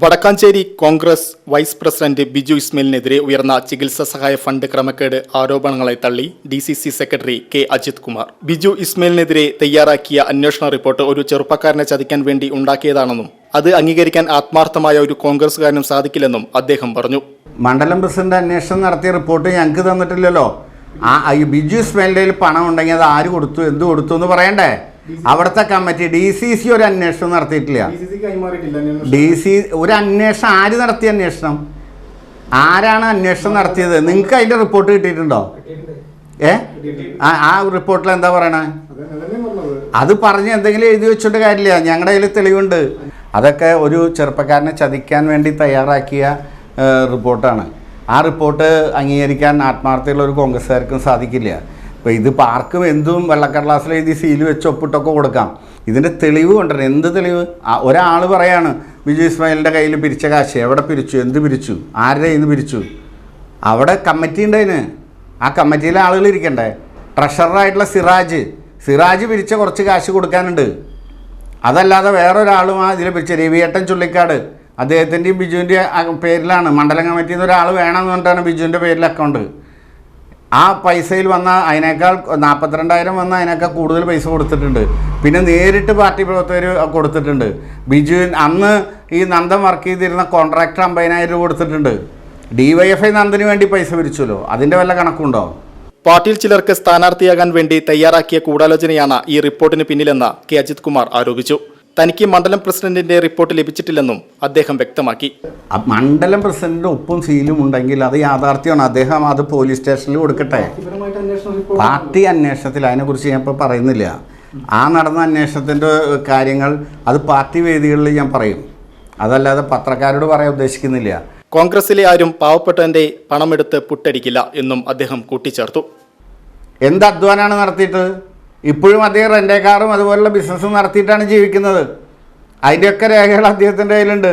Vadakkanchery Congress vice president Biju ഇസ്മയിലിനെതിരെ ഉയർന്ന ചികിത്സാ സഹായ ഫണ്ട് ക്രമക്കേട് ആരോപണങ്ങളെ തള്ളി D C C secretary K Ajith Kumar. Biju ഇസ്മയിലിനെതിരെ തയ്യാറാക്കിയ അന്വേഷണ റിപ്പോർട്ട് ഒരു ചെറുപ്പക്കാരനെ ചതിക്കാൻ വേണ്ടി ഉണ്ടാക്കിയതാണെന്നും അത് അംഗീകരിക്കാൻ ആത്മാർത്ഥമായ ഒരു കോൺഗ്രസ്സുകാരനും സാധിക്കില്ലെന്നും അദ്ദേഹം പറഞ്ഞു. മണ്ഡലം പ്രസിഡന്റ് അന്വേഷണം നടത്തിയ റിപ്പോർട്ട് ഞങ്ങൾക്ക് തന്നിട്ടില്ലല്ലോ. ആ ബിജു ഇസ്മയിലിന്റെ പണം ഉണ്ടെങ്കിൽ അത് ആര് കൊടുത്തു എന്ത് കൊടുത്തു എന്ന് പറയണ്ടേ? അവിടുത്തെ കമ്മിറ്റി ഡി സി സി ഒരു അന്വേഷണം നടത്തിയിട്ടില്ല. ഡി സി ഒരു അന്വേഷണം ആര് നടത്തിയ അന്വേഷണം? ആരാണ് അന്വേഷണം നടത്തിയത്? നിങ്ങൾക്ക് അതിന്റെ റിപ്പോർട്ട് കിട്ടിയിട്ടുണ്ടോ? ഏ? ആ റിപ്പോർട്ടിൽ എന്താ പറയണേ? അത് പറഞ്ഞ് എന്തെങ്കിലും എഴുതി വെച്ചിട്ട് കാര്യമില്ല. ഞങ്ങളുടെ കയ്യിൽ തെളിവുണ്ട്. അതൊക്കെ ഒരു ചെറുപ്പക്കാരനെ ചതിക്കാൻ വേണ്ടി തയ്യാറാക്കിയ റിപ്പോർട്ടാണ് ആ റിപ്പോർട്ട് അംഗീകരിക്കാൻ ആത്മാർത്ഥയുള്ള ഒരു കോൺഗ്രസ്സുകാർക്കും സാധിക്കില്ല. അപ്പോൾ ഇത് പാർക്കും എന്തും വെള്ളക്കടലാസിൽ എഴുതി സീൽ വെച്ച് ഒപ്പിട്ടൊക്കെ കൊടുക്കാം. ഇതിന്റെ തെളിവ് കൊണ്ടുവരണം എന്ത് തെളിവ്? ഒരാൾ പറയാണ് ബിജു ഇസ്മായിലിന്റെ കയ്യിൽ പിരിച്ച കാശ്. എവിടെ പിരിച്ചു? എന്ത് പിരിച്ചു? ആരുടെ നിന്ന് പിരിച്ചു? അവിടെ കമ്മിറ്റി ഉണ്ടതിന് ആ കമ്മിറ്റിയിലെ ആളുകൾ ഇരിക്കണ്ടേ? ട്രഷററായിട്ടുള്ള സിറാജ്. സിറാജ് പിരിച്ച കുറച്ച് കാശ് കൊടുക്കാനുണ്ട്. അതല്ലാതെ വേറൊരാളും ആ ഇതിൽ പിരിച്ച രവിയേട്ടൻ ചുള്ളിക്കാട്. അദ്ദേഹത്തിന്റെയും ബിജുവിന്റെ പേരിലാണ്. മണ്ഡലം കമ്മിറ്റിയിൽ നിന്ന് ഒരാൾ വേണമെന്ന് പറഞ്ഞിട്ടാണ് ബിജുവിന്റെ പേരിൽ അക്കൗണ്ട് ആ പൈസയിൽ വന്ന അതിനേക്കാൾ നാൽപ്പത്തിരണ്ടായിരം വന്ന അതിനേക്കാൾ കൂടുതൽ പൈസ കൊടുത്തിട്ടുണ്ട്. പിന്നെ നേരിട്ട് പാർട്ടി പ്രവർത്തകർ കൊടുത്തിട്ടുണ്ട്. ബിജു അന്ന് ഈ നന്ദൻ വർക്ക് ചെയ്തിരുന്ന കോൺട്രാക്ടർ അമ്പതിനായിരം രൂപ കൊടുത്തിട്ടുണ്ട്. ഡി വൈ എഫ് ഐ നന്ദിന് വേണ്ടി പൈസ പിരിച്ചല്ലോ അതിന്റെ വല്ല കണക്കുണ്ടോ? പാർട്ടിയിൽ ചിലർക്ക് സ്ഥാനാർത്ഥിയാകാൻ വേണ്ടി തയ്യാറാക്കിയ കൂടാലോചനയാണ് ഈ റിപ്പോർട്ടിന് പിന്നിലെന്ന് കെ അജിത് കുമാർ ആരോപിച്ചു. തനിക്ക് മണ്ഡലം പ്രസിഡന്റിന്റെ റിപ്പോർട്ട് ലഭിച്ചിട്ടില്ലെന്നും അദ്ദേഹം വ്യക്തമാക്കി. മണ്ഡലം പ്രസിഡന്റിന്റെ ഒപ്പും സീലും ഉണ്ടെങ്കിൽ അത് യാഥാർത്ഥ്യമാണ്. അദ്ദേഹം അത് പോലീസ് സ്റ്റേഷനിൽ കൊടുക്കട്ടെ. പാർട്ടി അന്വേഷണത്തിൽ അതിനെക്കുറിച്ച് ഞാൻ ഇപ്പോൾ പറയുന്നില്ല. ആ നടന്ന അന്വേഷണത്തിന്റെ കാര്യങ്ങൾ അത് പാർട്ടി വേദികളിൽ ഞാൻ പറയും. അതല്ലാതെ പത്രക്കാരോട് പറയാൻ ഉദ്ദേശിക്കുന്നില്ല. കോൺഗ്രസിലെ ആരും പാവപ്പെട്ടവന്റെ പണമെടുത്ത് പുട്ടടിക്കില്ല എന്നും അദ്ദേഹം കൂട്ടിച്ചേർത്തു. എന്ത് അധ്വാനാണ് നടത്തിയിട്ട്? ഇപ്പോഴും അദ്ദേഹം റെന്റേ കാറും അതുപോലുള്ള ബിസിനസ്സും നടത്തിയിട്ടാണ് ജീവിക്കുന്നത്. അതിന്റെയൊക്കെ രേഖകൾ അദ്ദേഹത്തിന്റെ കയ്യിലുണ്ട്.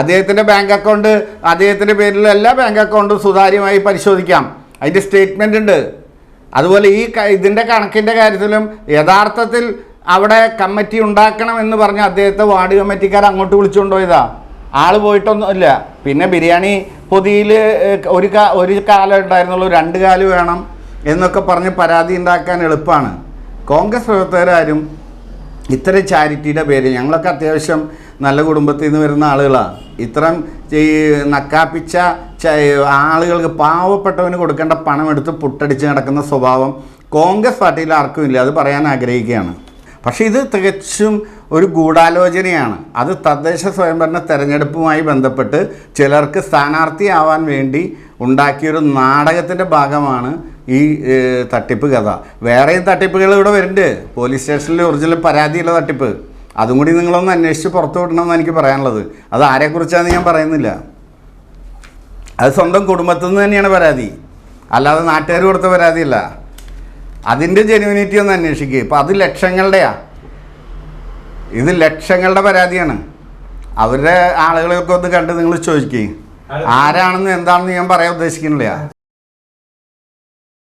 അദ്ദേഹത്തിന്റെ ബാങ്ക് അക്കൗണ്ട് അദ്ദേഹത്തിന്റെ പേരിൽ എല്ലാ ബാങ്ക് അക്കൗണ്ടും സുതാര്യമായി പരിശോധിക്കാം. അതിന്റെ സ്റ്റേറ്റ്മെന്റ് ഉണ്ട്. അതുപോലെ ഈ ഇതിന്റെ കണക്കിന്റെ കാര്യത്തിലും യഥാർത്ഥത്തിൽ അവിടെ കമ്മിറ്റി ഉണ്ടാക്കണം എന്ന് പറഞ്ഞ് അദ്ദേഹത്തെ വാർഡ് കമ്മിറ്റിക്കാർ അങ്ങോട്ട് വിളിച്ചുകൊണ്ട് പോയതാ. ആൾ പോയിട്ടൊന്നുമില്ല പിന്നെ ബിരിയാണി പൊതിയിൽ ഒരു ഒരു കാലം ഉണ്ടായിരുന്നുള്ളൂ രണ്ട് കാൽ വേണം എന്നൊക്കെ പറഞ്ഞ് പരാതി ഉണ്ടാക്കാൻ എളുപ്പമാണ് കോൺഗ്രസ് പ്രവർത്തകരാരും ഇത്തരം ചാരിറ്റിയുടെ പേര് ഞങ്ങളൊക്കെ അത്യാവശ്യം നല്ല കുടുംബത്തിൽ നിന്ന് വരുന്ന ആളുകളാണ് ഇത്തരം ഈ നക്കാപ്പിച്ച ആളുകൾക്ക് പാവപ്പെട്ടവന് കൊടുക്കേണ്ട പണം എടുത്ത് പുട്ടടിച്ച് നടക്കുന്ന സ്വഭാവം കോൺഗ്രസ് പാർട്ടിയിൽ ആർക്കും ഇല്ല. അത് പറയാൻ ആഗ്രഹിക്കുകയാണ്. പക്ഷേ ഇത് തികച്ചും ഒരു ഗൂഢാലോചനയാണ്. അത് തദ്ദേശ സ്വയംഭരണ തെരഞ്ഞെടുപ്പുമായി ബന്ധപ്പെട്ട് ചിലർക്ക് സ്ഥാനാർത്ഥിയാവാൻ വേണ്ടി ഉണ്ടാക്കിയൊരു നാടകത്തിന്റെ ഭാഗമാണ് ഈ തട്ടിപ്പ് കഥ. വേറെയും തട്ടിപ്പുകൾ ഇവിടെ വരുന്നുണ്ട്. പോലീസ് സ്റ്റേഷനിൽ ഒറിജിനൽ പരാതിയുള്ള തട്ടിപ്പ്. അതും കൂടി നിങ്ങളൊന്ന് അന്വേഷിച്ച് പുറത്തു വിടണമെന്ന് എനിക്ക് പറയാനുള്ളത്. അത് ആരെക്കുറിച്ചാണെന്ന് ഞാൻ പറയുന്നില്ല. അത് സ്വന്തം കുടുംബത്തിൽ നിന്ന് തന്നെയാണ് പരാതി. അല്ലാതെ നാട്ടുകാർ കൊടുത്ത പരാതിയല്ല. അതിന്റെ ജെനുവിനിറ്റി ഒന്ന് അന്വേഷിക്കുക ഇപ്പം അത് ലക്ഷങ്ങളുടെയാ. ഇത് ലക്ഷങ്ങളുടെ പരാതിയാണ്. അവരുടെ ആളുകളെയൊക്കെ ഒന്ന് കണ്ട് നിങ്ങൾ ചോദിക്കുക ആരാണെന്ന് എന്താണെന്ന് ഞാൻ പറയാൻ ഉദ്ദേശിക്കുന്നില്ല.